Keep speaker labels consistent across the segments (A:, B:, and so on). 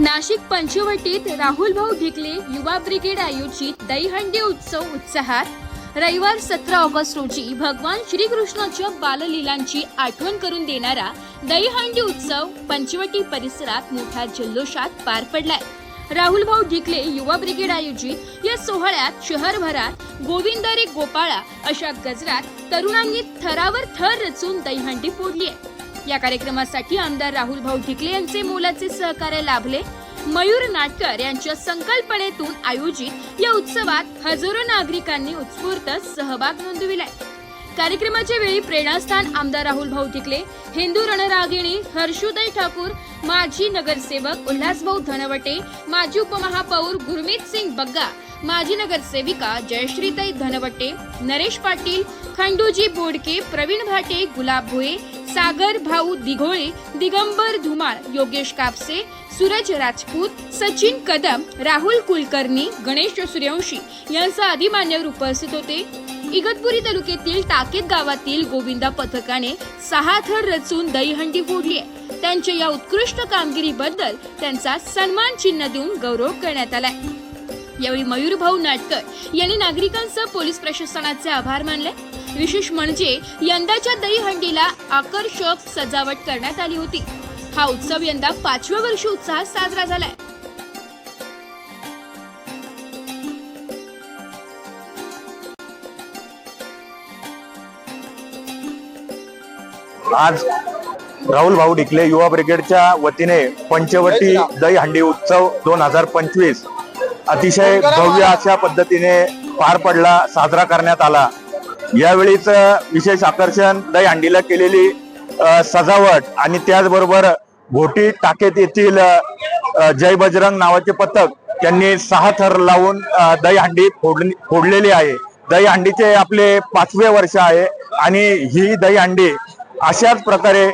A: नाशिक पंचवटीत राहुल भाऊ ढिकले युवा ब्रिगेड आयोजित दहीहंडी उत्सव उत्साहात. रविवार सतरा ऑगस्ट रोजी भगवान श्रीकृष्णाच्या बाललीलांची आठवण करून देणारा दहीहंडी उत्सव पंचवटी परिसरात मोठ्या जल्लोषात पार पडलाय. राहुल भाऊ ढिकले युवा ब्रिगेड आयोजित या सोहळ्यात शहरभरात गोविंदरे गोपाळा अशा गजरात तरुणांनी थरावर थर रचून दहीहंडी फोडली आहे या कार्यक्रमासाठी आमदार राहुल भाऊ ढिकले यांचे मोलाचे सहकार्य लाभले. मयूर नाटकर यांच्या संकल्पनेतून आयोजित या उत्सवात हजारो नागरिकांनी उत्स्फूर्त सहभाग नोंदविलाय. कार्यक्रमाच्या वेळी प्रेरणास्थान आमदार राहुल भाऊ टिकले हिंदू रणरागिणी हर्षुदय ठाकूर माजी नगरसेवक उल्हासभाऊ धनवटे माजी उपमहापौर गुरमीत सिंग बग्गा माजी नगरसेविका जयश्रीताई धनवटे नरेश पाटील खंडूजी बोडके प्रवीण भाटे गुलाब भुये सागर भाऊ दिघोळे दिगंबर धुमाळ योगेश कापसे सूरज राजपूत सचिन कदम राहुल कुलकर्णी गणेश सूर्यवंशी यांचं आदी मान्यवर उपस्थित होते. इगतपुरी तालुक्यातील टाकेत गावातील गोविंदा पथकाने सहा थर रचून दहीहंडी फोडली आहे. त्यांच्या या उत्कृष्ट कामगिरीबद्दल त्यांचा सन्मान चिन्ह देऊन गौरव करण्यात आलाय. यावेळी मयूर भाऊ नाटकर यांनी नागरिकांसह पोलीस प्रशासनाचे आभार मानले. विशेष म्हणजे यंदाच्या दहीहंडीला आकर्षक सजावट करण्यात आली होती. हा उत्सव यंदा पाचव्या वर्षी उत्साहात साजरा झालाय.
B: आज राहुल भाऊ डिकले युवा ब्रिगेडच्या वतीने पंचवटी दही हंडी उत्सव दोन हजार पंचवीस अतिशय भव्य अशा पद्धतीने पार पडला साजरा करण्यात आला. यावेळीच विशेष आकर्षण दही हंडीला केलेली सजावट आणि त्याचबरोबर घोटी टाकेत येथील जय बजरंग नावाचे पथक त्यांनी सहा थर लावून दही हंडी फोडली फोडलेली आहे. दही हंडीचे आपले पाचवे वर्ष आहे आणि ही दही हंडी अशाच प्रकारे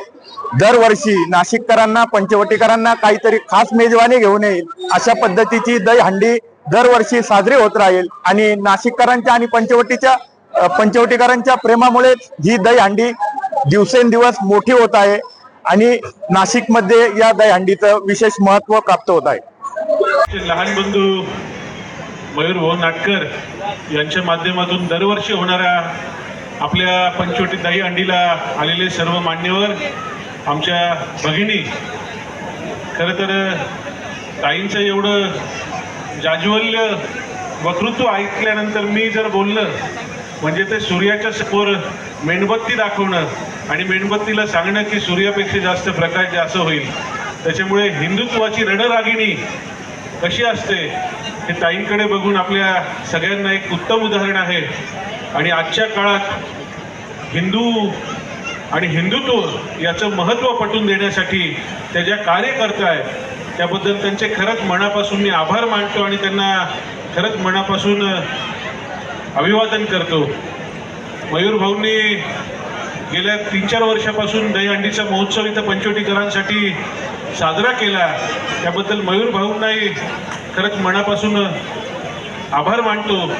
B: दरवर्षी नाशिककरांना पंचवटीकरांना काहीतरी खास मेजवानी घेऊन येईल. अशा पद्धतीची दहीहंडी दरवर्षी साजरी होत राहील. आणि नाशिककरांच्या आणि पंचवटीच्या पंचवटीकरांच्या प्रेमामुळे ही दहीहंडी दिवसेंदिवस मोठी होत आहे. आणि नाशिकमध्ये या दहीहंडीचं विशेष महत्त्व प्राप्त होत आहे.
C: लहान बंधू मयूर भाऊ नाटकर यांच्या माध्यमातून दरवर्षी होणाऱ्या आपल्या पंचवटी दही अंडीला आलेले सर्व मान्यवर आमच्या भगिनी खरं तर ताईंचं एवढं जाज्वल्य वक्तृत्व ऐकल्यानंतर मी जर बोललं म्हणजे ते सूर्याच्या समोर मेणबत्ती दाखवणं आणि मेणबत्तीला सांगणं की सूर्यापेक्षा जास्त प्रकाश जास्त होईल त्याच्यामुळे हिंदुत्वाची रणरागिणी कशी असते हे ताईंकडे बघून आपल्या सगळ्यांना एक उत्तम उदाहरण आहे. आणि आजच्या काळात हिंदू आणि हिंदुत्व याचं महत्त्व पटवून देण्यासाठी त्या ज्या कार्य आहेत त्याबद्दल त्यांचे खरंच मनापासून मी आभार मानतो आणि त्यांना खरंच मनापासून अभिवादन करतो. मयूर भाऊंनी गेल्या तीन चार वर्षापासून दहीहंडीचा महोत्सव इथं पंचवटीकरांसाठी साजरा केला. त्याबद्दल मयूर भाऊंनाही खरंच मनापासून आभार मानतो.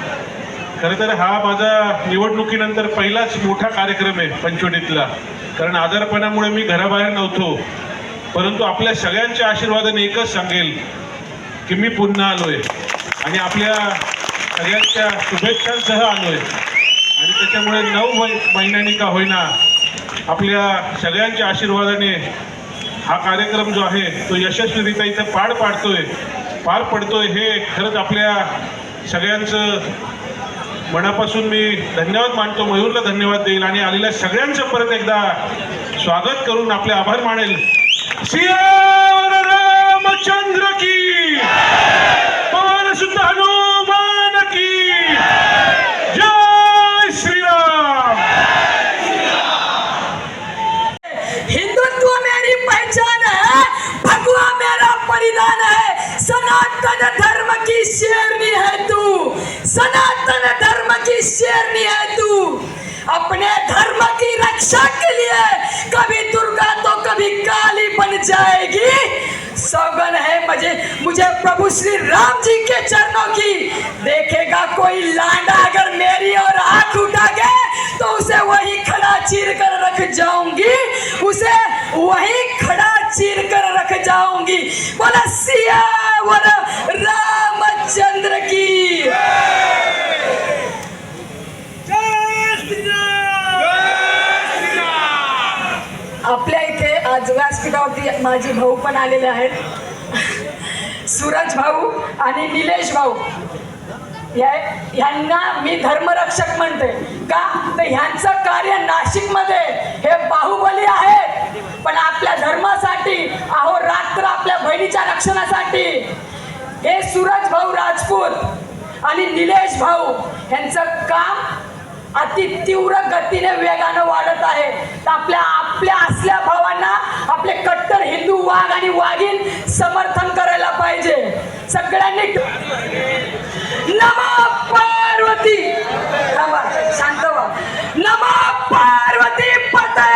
C: खरं तर हा माझा निवडणुकीनंतर पहिलाच मोठा कार्यक्रम आहे पंचवटीतला. कारण आजारपणामुळे मी घराबाहेर नव्हतो. परंतु आपल्या सगळ्यांच्या आशीर्वादाने एकच सांगेल की मी पुन्हा आलोय. आणि आपल्या सगळ्यांच्या शुभेच्छांसह आलोय. आणि त्याच्यामुळे नऊ महिन्यांनी का होईना आपल्या सगळ्यांच्या आशीर्वादाने हा कार्यक्रम जो आहे तो यशस्वीरित्या इथं पार पाडतोय. पार पडतोय हे खरंच आपल्या सगळ्यांचं मनापासून मी धन्यवाद मानतो मयूरला धन्यवाद देईल आणि आलेल्या सगळ्यांचं परत एकदा स्वागत करून आपले आभार मानेल. सियावर रामचंद्र की पवन सुत हनुमान की जय श्रीराम.
D: हिंदुत्व मेरी पहचान है भगवा मेरा परिधान है सनातन धर्म की शेरनी है तू। अपने धर्म की रक्षा के लिए कभी दुर्गा तो कभी काली बन जाएगी। सौगन है मुझे मुझे प्रभु श्री राम जी के चरणों की। देखेगा कोई लांडा अगर मेरी और आँख उठा के तो उसे वही खड़ा चीर कर रख जाऊँगी। उसे वही खड़ा चीर कर रख जाऊँगी। बोला सिया बोला रामचंद्र की। आपल्या माझे भाऊ पण आलेले आहेत. सूरज भाऊ आणि निलेश भाऊ. या ह्यांना मी धर्मरक्षक म्हणते. का? तर ह्यांचं कार्य नाशिकमध्ये हे बाहुबली आहेत पण आपल्या धर्मासाठी अहो रात्र आपल्या बहिणीच्या रक्षणासाठी. हे सूरज भाऊ राजपूत आणि निलेश भाऊ यांचं काम अति तीव्र गतीने वेगानं वाढत आहे. तर आपल्या आपल्या असल्या भावांना आपले कट्टर हिंदू वाघ आणि वाघीन समर्थन करायला पाहिजे. सगळ्यांनी नमा पार्वती. शांत व्हा. नमा पार्वती पते.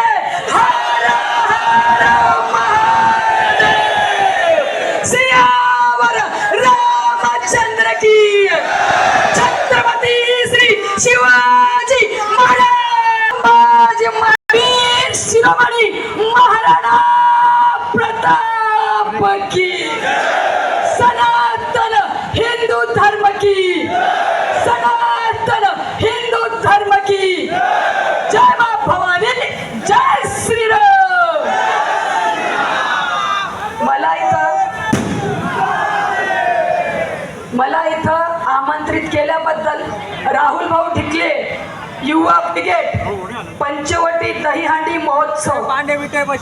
D: हर हर महादेव. सियावर रामचंद्र की छत्रपती श्री शिवाजी महाराज की सनातन हिंदू धर्म की। सनातन हिंदू धर्म की। जय मा भवानी जय श्रीराम। मला इथं मला इथं आमंत्रित केल्याबद्दल राहुल भाऊ ढिकले युवा ब्रिगेड पंचवटी दहीहांडी महोत्सव.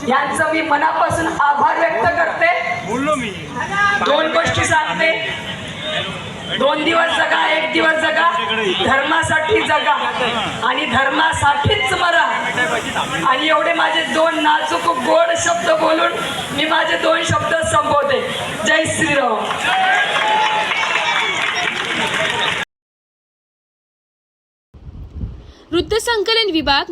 D: यांचं मी मनापासून आभार व्यक्त करते. दोन गोष्टी सांगते. दोन दिवस जगा एक दिवस जगा. धर्मासाठी जगा. आणि धर्मासाठीच मरा. आणि एवढे माझे दोन नाजूक गोड शब्द बोलून मी माझे दोन शब्द संपवते. जय श्रीराम.
A: वृत्तसंकलन विभाग